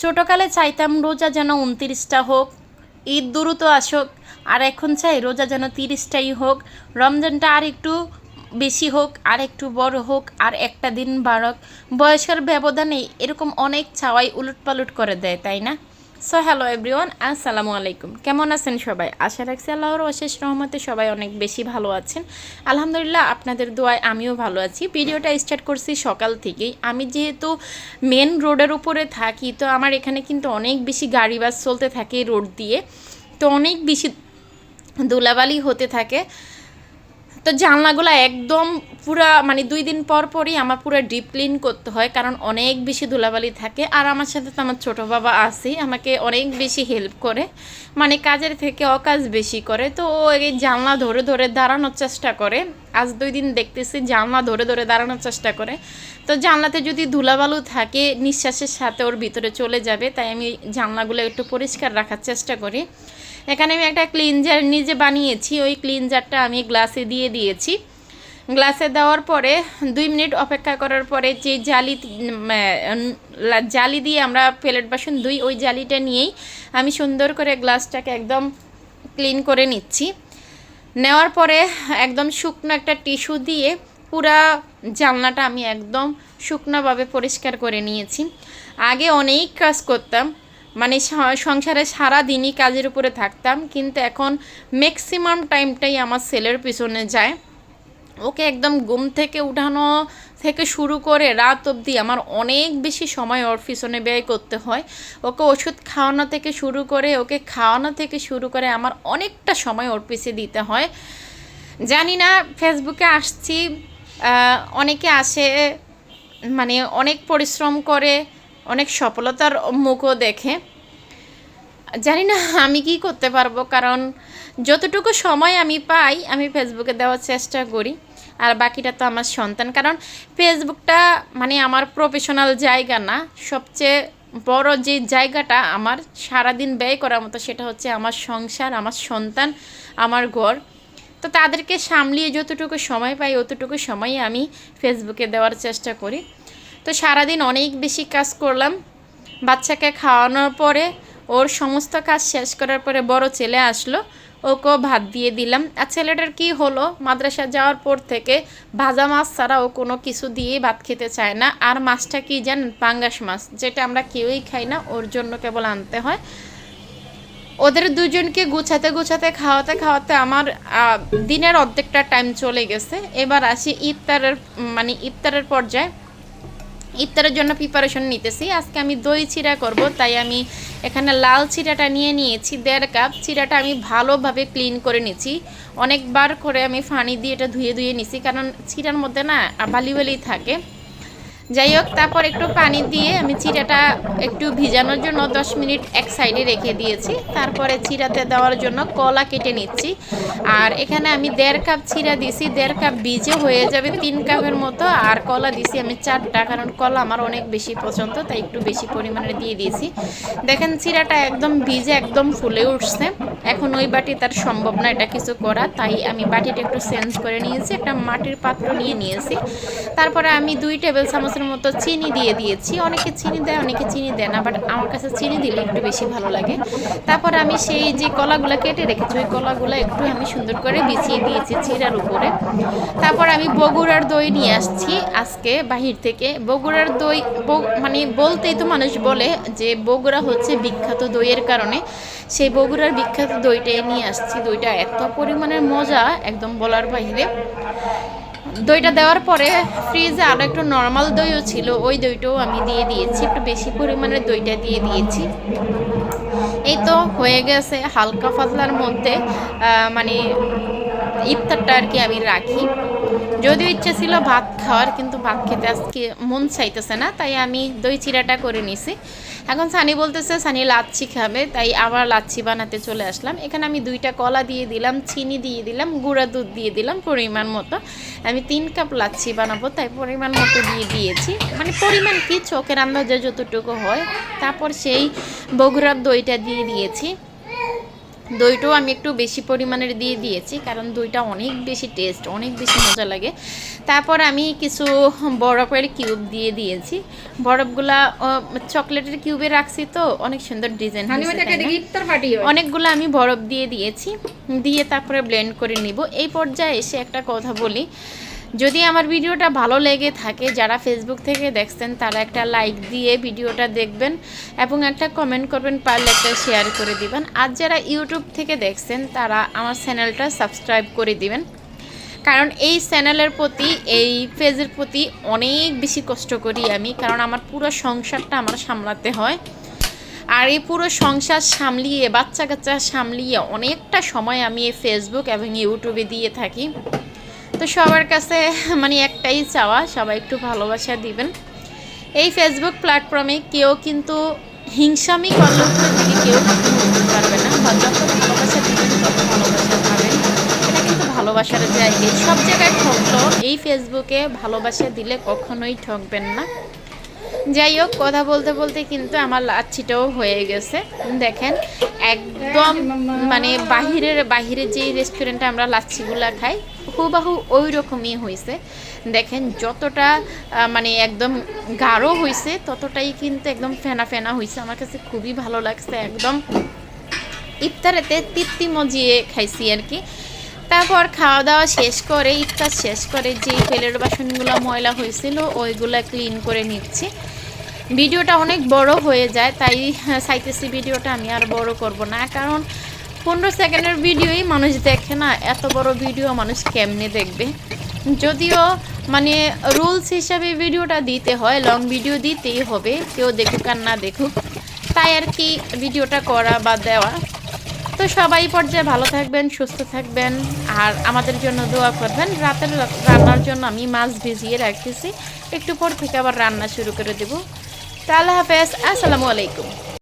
ছোটোকালে চাইতাম রোজা যেন উনত্রিশটা হোক, ঈদ দ্রুত আসুক, আর এখন চাই রোজা যেন তিরিশটাই হোক, রমজানটা আর একটু বেশি হোক, আর একটু বড় হোক, আর একটা দিন বাড়ক। বয়সের ব্যবধানে এরকম অনেক ছাওয়াই উলটপালট করে দেয়, তাই না? সো হ্যালো এভরিওয়ান আসসালামু আলাইকুম কেমন আছেন সবাই? আশা রাখছি আল্লাহর অশেষ রহমতে সবাই অনেক বেশি ভালো আছেন। আলহামদুলিল্লাহ, আপনাদের দোয়ায় আমিও ভালো আছি। ভিডিওটা স্টার্ট করছি সকাল থেকেই। আমি যেহেতু মেন রোডের উপরে থাকি, তো আমার এখানে কিন্তু অনেক বেশি গাড়ি বাস চলতে থাকে রোড দিয়ে। তো অনেক বেশি ধুলাবালি হতে থাকে। তো জানলাগুলো একদম পুরা মানে দুই দিন পর পরই আমার পুরো ডিপ ক্লিন করতে হয়, কারণ অনেক বেশি ধুলাবালি থাকে। আর আমার সাথে তো আমার ছোটো বাবা আসি আমাকে অনেক বেশি হেল্প করে। মানে কাজের থেকে অকাজ বেশি করে, তো ও এই জানলা ধরে ধরে দাঁড়ানোর চেষ্টা করে। আজ দুই দিন দেখতেছি জানলা ধরে ধরে দাঁড়ানোর চেষ্টা করে। তো জানলাতে যদি ধুলাবালু থাকে, নিঃশ্বাসের সাথে ওর ভিতরে চলে যাবে, তাই আমি জানলাগুলো একটু পরিষ্কার রাখার চেষ্টা করি। এখানে আমি একটা ক্লিনজার নিজে বানিয়েছি, ওই ক্লিনজারটা আমি গ্লাসে দিয়ে দিয়েছি। গ্লাসে দেওয়ার পরে দুই মিনিট অপেক্ষা করার পরে যে জালি জালি দিয়ে আমরা প্লেট বাসন দুই ওই জালিটা নিয়েই আমি সুন্দর করে গ্লাসটাকে একদম ক্লিন করে নিচ্ছি। নেওয়ার পরে একদম শুকনো একটা টিস্যু দিয়ে পুরা জানলাটা আমি একদম শুকনোভাবে পরিষ্কার করে নিয়েছি। আগে অনেক কাজ করতাম মানে সংসারে সারা দিনই কাজের উপরে থাকতাম, কিন্তু এখন ম্যাক্সিমাম টাইমটাই আমার সেলের পিছনে যায়। ওকে একদম ঘুম থেকে উঠানো থেকে শুরু করে রাত অবধি আমার অনেক বেশি সময় ওর পিছনে ব্যয় করতে হয়। ওকে ওষুধ খাওয়ানো থেকে শুরু করে, ওকে খাওয়ানো থেকে শুরু করে আমার অনেকটা সময় ওর পিছে দিতে হয়। জানি না, ফেসবুকে আসছি অনেকে আসে মানে অনেক পরিশ্রম করে, অনেক সফলতার মুখও দেখে। জানি না আমি কি করতে পারব, কারণ যতটুকু সময় আমি পাই, আমি ফেসবুকে দেওয়ার চেষ্টা করি। আর বাকিটা তো আমার সন্তান। কারণ ফেসবুকটা মানে আমার প্রফেশনাল জায়গা না। সবচেয়ে বড় যে জায়গাটা আমার সারাদিন ব্যয় করার মতো সেটা হচ্ছে আমার সংসার, আমার সন্তান, আমার ঘর। তো তাদেরকে সামলিয়ে যতটুকু সময় পাই অতটুকু সময় আমি ফেসবুকে দেওয়ার চেষ্টা করি। তো সারাদিন অনেক বেশি কাজ করলাম। বাচ্চাকে খাওয়ানোর পরে ওর সমস্ত কাজ শেষ করার পরে বড় ছেলে আসলো। ওকেও ভাত দিয়ে দিলাম। আর ছেলেটার কি হলো? মাদ্রাসা যাওয়ার পর থেকে ভাজা মাছ ছাড়া ও কোনো কিছু দিয়েই ভাত খেতে চায় না। আর মাছটা কি জানেন? পাঙ্গাস মাছ, যেটা আমরা কেউই খাই না, ওর জন্য কেবল আনতে হয়। ওদের দুজনকে গুছাতে গুছাতে, খাওয়াতে খাওয়াতে আমার দিনের অর্ধেকটা টাইম চলে গেছে। এবার আসি ইফতারের মানে ইফতারের পর্যায়ে। ইফতারের জন্য প্রিপারেশন নিতেছি। আজকে আমি দই চিরা করব, তাই আমি এখানে লাল চিরাটা নিয়ে নিয়েছি, দেড় কাপ। চিরাটা আমি ভালোভাবে ক্লিন করে নিয়েছি। অনেকবার করে আমি ফানি দিয়ে এটা ধুয়ে ধুয়ে নিছি, কারণ চিরার মধ্যে না বালি বালি থাকে। যাই হোক, তারপর একটু পানি দিয়ে আমি চিরাটা একটু ভিজানোর জন্য দশ মিনিট এক সাইডে রেখে দিয়েছি। তারপরে চিরাতে দেওয়ার জন্য কলা কেটে নিচ্ছি। আর এখানে আমি দেড় কাপ চিরা দিছি, দেড় কাপ ভিজে হয়ে যাবে তিন কাপের মতো। আর কলা দিছি আমি চারটা, কারণ কলা আমার অনেক বেশি পছন্দ, তাই একটু বেশি পরিমাণে দিয়ে দিয়েছি। দেখেন, চিরাটা একদম ভিজে একদম ফুলে উঠছে। এখন ওই বাটি তার সম্ভব না এটা কিছু করা, তাই আমি বাটিটা একটু চেঞ্জ করে নিয়েছি, একটা মাটির পাত্র নিয়ে নিয়েছি। তারপরে আমি দুই টেবিল চামচের মতো চিনি দিয়ে দিয়েছি। অনেকে চিনি দেয়, অনেকে চিনি দেয় না বাট আমার কাছে চিনি দিলে একটু বেশি ভালো লাগে। তারপর আমি সেই যে কলাগুলো কেটে রেখেছি, ওই কলাগুলো একটু আমি সুন্দর করে বিছিয়ে দিয়েছি চিরার উপরে। তারপর আমি বগুড়ার দই নিয়ে আসছি আজকে বাহির থেকে। বগুড়ার দই মানে বলতেই তো মানুষ বলে যে বগুড়া হচ্ছে বিখ্যাত দইয়ের কারণে। সেই বগুড়ার বিখ্যাত দইটাই নিয়ে আসছি। দইটা এত পরিমাণের মজা, একদম বলার বাইরে। দইটা দেওয়ার পরে ফ্রিজে আরও একটু নর্মাল দইও ছিল, ওই দইটাও আমি দিয়ে দিয়েছি, একটু বেশি পরিমাণে দইটা দিয়ে দিয়েছি। এই তো হয়ে গেছে হালকা পাতলার মধ্যে মানে ইফতারটা আর কি আমি রাখি। যদিও ইচ্ছে ছিল ভাত খাওয়ার, কিন্তু ভাত খেতে আজকে মন চাইতেছে না, তাই আমি দই চিরাটা করে নিছি। এখন সানি বলতেছে, সানি লাচ্ছি খাবে। তাই আবার লাচ্ছি বানাতে চলে আসলাম। এখানে আমি দুইটা কলা দিয়ে দিলাম, চিনি দিয়ে দিলাম, গুঁড়া দুধ দিয়ে দিলাম পরিমাণ মতো। আমি তিন কাপ লাচ্ছি বানাবো, তাই পরিমাণ মতো দিয়ে দিয়েছি। মানে পরিমাণ কি চোখের আন্দাজে যতটুকু হয়, তারপর সেই বগুড়ার দইটা দিয়ে দিয়েছি। দইটাও আমি একটু বেশি পরিমাণের দিয়ে দিয়েছি কারণ দইটা অনেক বেশি টেস্ট অনেক বেশি মজা লাগে। তারপর আমি কিছু বরফের কিউব দিয়ে দিয়েছি। বরফগুলা চকলেটের কিউবে রাখছি তো অনেক সুন্দর ডিজাইন অনেকগুলো আমি বরফ দিয়ে দিয়েছি দিয়ে তারপরে ব্লেন্ড করে নিব। এই পর্যায়ে এসে একটা কথা বলি যদি আমার ভিডিওটা ভালো লেগে থাকে, যারা ফেসবুক থেকে দেখছেন, তারা একটা লাইক দিয়ে ভিডিওটা দেখবেন এবং একটা কমেন্ট করবেন, পারলে একটা শেয়ার করে দিবেন। আর যারা ইউটিউব থেকে দেখছেন, তারা আমার চ্যানেলটা সাবস্ক্রাইব করে দিবেন। কারণ এই চ্যানেলের প্রতি, এই পেজের প্রতি অনেক বেশি কষ্ট করি আমি, কারণ আমার পুরো সংসারটা আমার সামলাতে হয়। আর এই পুরো সংসার সামলিয়ে বাচ্চা কাচ্চা সামলিয়ে অনেকটা সময় আমি এই ফেসবুক এবং ইউটিউবে দিয়ে থাকি। তো সবার কাছে মানে একটাই চাওয়া, সবাই একটু ভালোবাসা দিবেন। এই ফেসবুক প্ল্যাটফর্মে কেউ কিন্তু হিংসামি কল্লোর থেকে কেউ পারবে না। যত ভালোবাসা দিবেন তত ভালোবাসা পাবেন। এটা কিন্তু ভালোবাসার জায়গায় সব জায়গায় ঠকলো, এই ফেসবুকে ভালোবাসা দিলে কখনোই ঠকবেন না। যাই হোক, কথা বলতে বলতে কিন্তু আমার লাচ্ছিটাও হয়ে গেছে। দেখেন, একদম মানে বাহিরের বাহিরে যে রেস্টুরেন্টে আমরা লাচ্ছিগুলা খাই হুবাহু ওই রকমই হয়েছে দেখেন যতটা মানে একদম গাঢ় হয়েছে ততটাই কিন্তু একদম ফেনা ফেনা হয়েছে আমার কাছে খুবই ভালো লাগছে, একদম ইফতারেতে তৃপ্তি মজিয়ে খাইছি আর কি। তারপর খাওয়া দাওয়া শেষ করে, ইফতার শেষ করে যে তেলের বাসনগুলো ময়লা হয়েছিল, ওইগুলো ক্লিন করে নিচ্ছি। ভিডিওটা অনেক বড় হয়ে যায়, তাই চাইতেছি ভিডিওটা আমি আর বড় করব না, কারণ পনেরো সেকেন্ডের ভিডিওই মানুষ দেখে না, এত বড় ভিডিও মানুষ কেমনে দেখবে? যদিও মানে রুলস হিসাবে ভিডিওটা দিতে হয় লং ভিডিও দিতেই হবে, কেউ দেখুক আর না দেখুক, তাই আর কি ভিডিওটা করা বা দেওয়া। তো সবাই পর্যায়ে ভালো থাকবেন, সুস্থ থাকবেন, আর আমাদের জন্য দোয়া করবেন। রাতের রান্নার জন্য আমি মাছ ভিজিয়ে রাখতেছি, একটু পর থেকে আবার রান্না শুরু করে দেব। তা আল্লাহ হাফেজ, আসসালামু আলাইকুম।